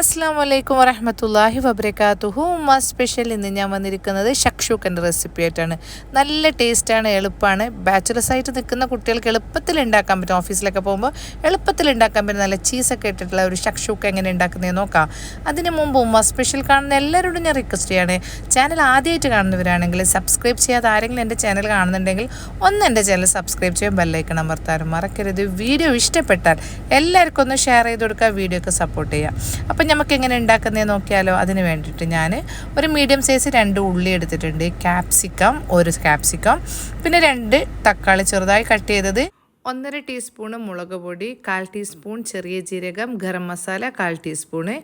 അസ്സാം വലൈക്കും വറഹമത്തല്ലാഹി വബർക്കാത്തുഹു ഉമ്മ സ്പെഷ്യൽ ഇന്ന് ഞാൻ വന്നിരിക്കുന്നത് ഷക്ഷൂക്കന്റെ റെസിപ്പി ആയിട്ടാണ്. നല്ല ടേസ്റ്റാണ് എളുപ്പമാണ് ബാച്ചുലേഴ്സ് ആയിട്ട് നിൽക്കുന്ന കുട്ടികൾക്ക് എളുപ്പത്തിൽ ഉണ്ടാക്കാൻ പറ്റും. ഓഫീസിലൊക്കെ പോകുമ്പോൾ എളുപ്പത്തിൽ ഉണ്ടാക്കാൻ പറ്റും നല്ല ചീസൊക്കെ ഇട്ടിട്ടുള്ള ഒരു ഷക്ഷൂക്ക എങ്ങനെ ഉണ്ടാക്കുന്നതെന്ന് നോക്കാം. അതിന് മുമ്പ് ഉമ്മ സ്പെഷ്യൽ കാണുന്ന എല്ലാവരോടും ഞാൻ റിക്വസ്റ്റ് ചെയ്യാണ്. ചാനൽ ആദ്യമായിട്ട് കാണുന്നവരാണെങ്കിൽ സബ്സ്ക്രൈബ് ചെയ്യാതെ ആരെങ്കിലും എന്റെ ചാനൽ കാണുന്നുണ്ടെങ്കിൽ ഒന്ന് എന്റെ ചാനൽ സബ്സ്ക്രൈബ് ചെയ്യാൻ ബെല്ലൈക്കണം അമർത്താനും മറക്കരുത്. വീഡിയോ ഇഷ്ടപ്പെട്ടാൽ എല്ലാവർക്കും ഒന്ന് ഷെയർ ചെയ്ത് കൊടുക്കുക വീഡിയോ ഒക്കെ സപ്പോർട്ട് ചെയ്യുക. അപ്പം നമുക്ക് എങ്ങനെ ഉണ്ടാക്കുന്നത് നോക്കിയാലോ? അതിന് വേണ്ടിയിട്ട് ഞാൻ ഒരു മീഡിയം സൈസ് രണ്ട് ഉള്ളി എടുത്തിട്ടുണ്ട്. ക്യാപ്സിക്കം ഒരു ക്യാപ്സിക്കം പിന്നെ രണ്ട് തക്കാളി ചെറുതായി കട്ട് ചെയ്തത്. ഒന്നര ടീസ്പൂണ് മുളക് പൊടി കാൽ ടീസ്പൂൺ ചെറിയ ജീരകം ഗരം മസാല കാൽ ടീസ്പൂണ്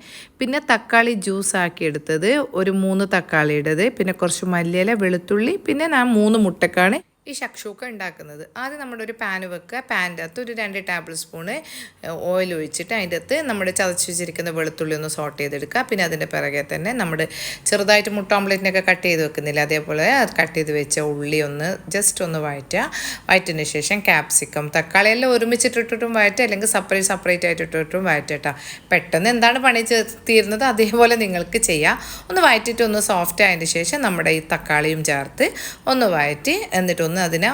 പിന്നെ തക്കാളി ജ്യൂസ് ആക്കി എടുത്തത്. ഒരു മൂന്ന് തക്കാളിയുടേത് പിന്നെ കുറച്ച് മല്ലിയില വെളുത്തുള്ളി പിന്നെ ഞാൻ മൂന്ന് മുട്ടക്കാണ്. ഈ ഷക്ഷൂക്ക ഉണ്ടാക്കുന്നത്. ആദ്യം നമ്മുടെ ഒരു പാൻ വെക്കുക. പാന്റെ അകത്ത് ഒരു രണ്ട് ടേബിൾ സ്പൂണ് ഓയിൽ ഒഴിച്ചിട്ട് അതിന്റെ അകത്ത് നമ്മുടെ ചതച്ച് വെച്ചിരിക്കുന്ന വെളുത്തുള്ളി ഒന്ന് സോട്ട് ചെയ്തെടുക്കുക. പിന്നെ അതിന്റെ പിറകെ തന്നെ നമ്മുടെ ചെറുതായിട്ട് മുട്ട ഓംലെറ്റിനൊക്കെ കട്ട് ചെയ്ത് വെക്കുന്നില്ല? അതേപോലെ അത് കട്ട് ചെയ്ത് വെച്ച ഉള്ളി ഒന്ന് ജസ്റ്റ് ഒന്ന് വഴറ്റുക. വഴറ്റിന് ശേഷം ക്യാപ്സിക്കം തക്കാളി എല്ലാം ഒരുമിച്ചിട്ടിട്ടും വഴറ്റുക. അല്ലെങ്കിൽ സെപ്പറേറ്റ് സെപ്പറേറ്റ് ഇട്ടിട്ടും വഴറ്റട്ടോ പെട്ടെന്ന് എന്താണ് പണി തീരുന്നത്? അതേപോലെ നിങ്ങൾക്ക് ചെയ്യാം. ഒന്ന് വഴറ്റിയിട്ട് ഒന്ന് സോഫ്റ്റ് ആയതിന് ശേഷം നമ്മുടെ ഈ തക്കാളിയും ചേർത്ത് ഒന്ന് വഴറ്റി എന്നിട്ട് ഒന്ന് അതിനെ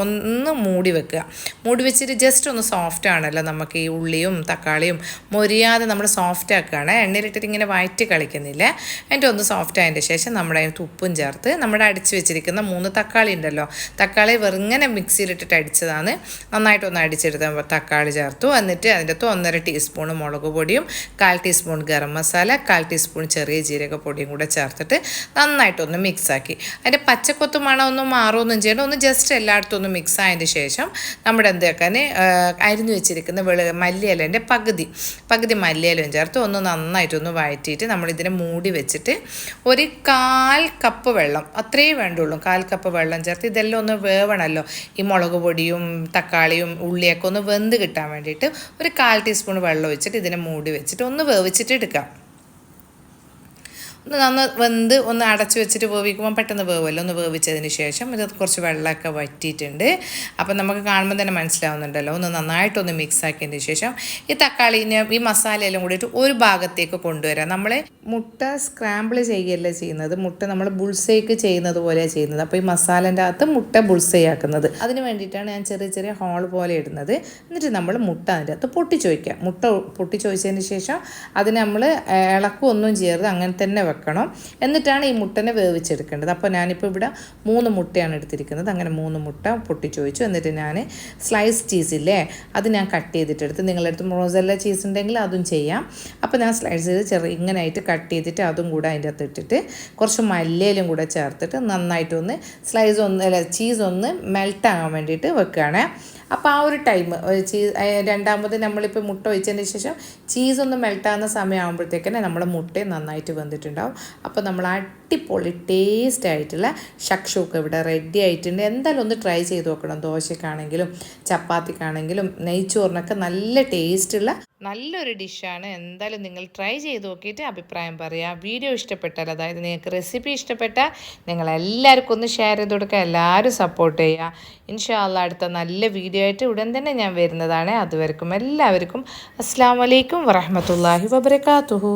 ഒന്ന് മൂടി വെക്കുക. മൂടി വെച്ചിട്ട് ജസ്റ്റ് ഒന്ന് സോഫ്റ്റ് ആണല്ലോ നമുക്ക് ഈ ഉള്ളിയും തക്കാളിയും മൊരിയാതെ നമ്മൾ സോഫ്റ്റ് ആക്കുകയാണ്. എണ്ണയിലിട്ടിട്ട് ഇങ്ങനെ വയറ്റി കളിക്കുന്നില്ല? അതിന്റെ ഒന്ന് സോഫ്റ്റ് ആയതിന്റെ ശേഷം നമ്മുടെ അതിനകത്ത് ഉപ്പും ചേർത്ത് നമ്മുടെ അടിച്ച് വെച്ചിരിക്കുന്ന മൂന്ന് തക്കാളി ഉണ്ടല്ലോ. തക്കാളി വെറുങ്ങനെ മിക്സിയിലിട്ടിട്ട് അടിച്ചതാണ്. നന്നായിട്ടൊന്ന് അടിച്ചെടുത്ത തക്കാളി ചേർത്തു. എന്നിട്ട് അതിന്റെ അകത്ത് ഒന്നര ടീസ്പൂൺ മുളക് പൊടിയും കാൽ ടീസ്പൂൺ ഗരം മസാല കാൽ ടീസ്പൂൺ ചെറിയ ജീരക പൊടിയും കൂടെ ചേർത്തിട്ട് നന്നായിട്ടൊന്ന് മിക്സാക്കി അതിന്റെ പച്ചക്കൊത്ത് മണം ഒന്നും മാറുമൊന്നും ചെയ്യണം ഒന്ന് ജസ്റ്റ് എല്ലായിടത്തും ഒന്ന് മിക്സ് ആയതിന് ശേഷം നമ്മുടെ എന്താക്കാൻ അരിഞ്ഞു വെച്ചിരിക്കുന്ന വെളു മല്ലിയിലേന്റെ പകുതി. പകുതി മല്ലിയിലും ചേർത്ത് ഒന്ന് നന്നായിട്ടൊന്ന് വഴറ്റിയിട്ട് നമ്മളിതിനെ മൂടി വെച്ചിട്ട് ഒരു കാൽ കപ്പ് വെള്ളം അത്രയേ വേണ്ടുള്ളൂ. കാൽ കപ്പ് വെള്ളം ചേർത്ത് ഇതെല്ലാം ഒന്ന് വേവണമല്ലോ. ഈ മുളക് പൊടിയും തക്കാളിയും ഉള്ളിയൊക്കെ ഒന്ന് വെന്ത് കിട്ടാൻ വേണ്ടിയിട്ട് ഒരു കാൽ ടീസ്പൂൺ വെള്ളം ഒഴിച്ചിട്ട് ഇതിനെ മൂടി വെച്ചിട്ട് ഒന്ന് വേവിച്ചിട്ട് എടുക്കാം. ഒന്ന് വെന്ത് ഒന്ന് അടച്ചു വെച്ചിട്ട് വേവിക്കുമ്പോൾ പെട്ടെന്ന് വേവുമല്ലോ. ഒന്ന് വേവിച്ചതിന് ശേഷം ഇത് കുറച്ച് വെള്ളമൊക്കെ വറ്റിയിട്ടുണ്ട്. അപ്പം നമുക്ക് കാണുമ്പോൾ തന്നെ മനസ്സിലാവുന്നുണ്ടല്ലോ. ഒന്ന് നന്നായിട്ടൊന്ന് മിക്സ് ആക്കിയതിന് ശേഷം ഈ തക്കാളിനെ ഈ മസാലയെല്ലാം കൂടിയിട്ട് ഒരു ഭാഗത്തേക്ക് കൊണ്ടുവരാം. നമ്മൾ മുട്ട സ്ക്രാമ്പിൾ ചെയ്യുകയല്ല ചെയ്യുന്നത്? മുട്ട നമ്മൾ ബുൾസേക്ക് ചെയ്യുന്നത് പോലെയാണ് ചെയ്യുന്നത്. അപ്പോൾ ഈ മസാലന്റെ അകത്ത് മുട്ട ബുൾസേ ആക്കുന്നത്. അതിന് വേണ്ടിയിട്ടാണ് ഞാൻ ചെറിയ ചെറിയ ഹോൾ പോലെ ഇടുന്നത്. എന്നിട്ട് നമ്മൾ മുട്ട അതിന്റെ അകത്ത് പൊട്ടിച്ചോയ്ക്കുക മുട്ട പൊട്ടിച്ചോയിച്ചതിന് ശേഷം അതിന് നമ്മൾ ഇളക്കൊന്നും ചേർത്ത് അങ്ങനെ തന്നെ വെക്കണം. എന്നിട്ടാണ് ഈ മുട്ടനെ വേവിച്ചെടുക്കേണ്ടത്. അപ്പോൾ ഞാനിപ്പോൾ ഇവിടെ മൂന്ന് മുട്ടയാണ് എടുത്തിരിക്കുന്നത്. അങ്ങനെ മൂന്ന് മുട്ട പൊട്ടിച്ചോദിച്ചു എന്നിട്ട് ഞാൻ സ്ലൈസ് ചീസില്ലേ അത് ഞാൻ കട്ട് ചെയ്തിട്ടെടുത്ത്. നിങ്ങളുടെ അടുത്ത് മൊസല്ല ചീസ് ഉണ്ടെങ്കിൽ അതും ചെയ്യാം. അപ്പോൾ ഞാൻ സ്ലൈസ് ചെയ്ത് ചെറിയ ഇങ്ങനെയായിട്ട് കട്ട് ചെയ്തിട്ട് അതും കൂടെ അതിന്റെ അകത്ത് ഇട്ടിട്ട് കുറച്ച് മല്ലിയിലും കൂടെ ചേർത്തിട്ട് നന്നായിട്ടൊന്ന് സ്ലൈസ് ഒന്ന് അല്ല ചീസ് ഒന്ന് മെൽട്ടാകാൻ വേണ്ടിയിട്ട് വെക്കുകയാണ്. അപ്പോൾ ആ ഒരു ടൈം ചീസ് രണ്ടാമത് നമ്മളിപ്പോൾ മുട്ട ഒഴിച്ചതിന് ശേഷം ചീസ് ഒന്ന് മെൽട്ടാകുന്ന സമയമാകുമ്പോഴത്തേക്കന്നെ നമ്മുടെ മുട്ടയും നന്നായിട്ട് വെന്തിട്ടുണ്ടാവും അപ്പോൾ നമ്മൾ അടിപൊളി ടേസ്റ്റ് ആയിട്ടുള്ള ഷക്ഷൂക്ക് ഇവിടെ റെഡി ആയിട്ടുണ്ട്. എന്തായാലും ഒന്ന് ട്രൈ ചെയ്ത് നോക്കണം. ദോശക്കാണെങ്കിലും ചപ്പാത്തിക്കാണെങ്കിലും നെയ്ച്ചോറിനൊക്കെ നല്ല ടേസ്റ്റുള്ള നല്ലൊരു ഡിഷാണ് എന്തായാലും നിങ്ങൾ ട്രൈ ചെയ്ത് നോക്കിയിട്ട് അഭിപ്രായം പറയാം. വീഡിയോ ഇഷ്ടപ്പെട്ടാൽ അതായത് നിങ്ങൾക്ക് റെസിപ്പി ഇഷ്ടപ്പെട്ടാൽ നിങ്ങൾ എല്ലാവർക്കും ഒന്ന് ഷെയർ ചെയ്ത് കൊടുക്കുക. എല്ലാവരും സപ്പോർട്ട് ചെയ്യുക. ഇൻഷാല്ല അടുത്ത നല്ല വീഡിയോ ആയിട്ട് ഉടൻ തന്നെ ഞാൻ വരുന്നതാണ്. അതുവരെക്കും എല്ലാവർക്കും അസ്സാം വലൈക്കും വറഹമത്തല്ലാഹി വബർക്കാത്തുഹു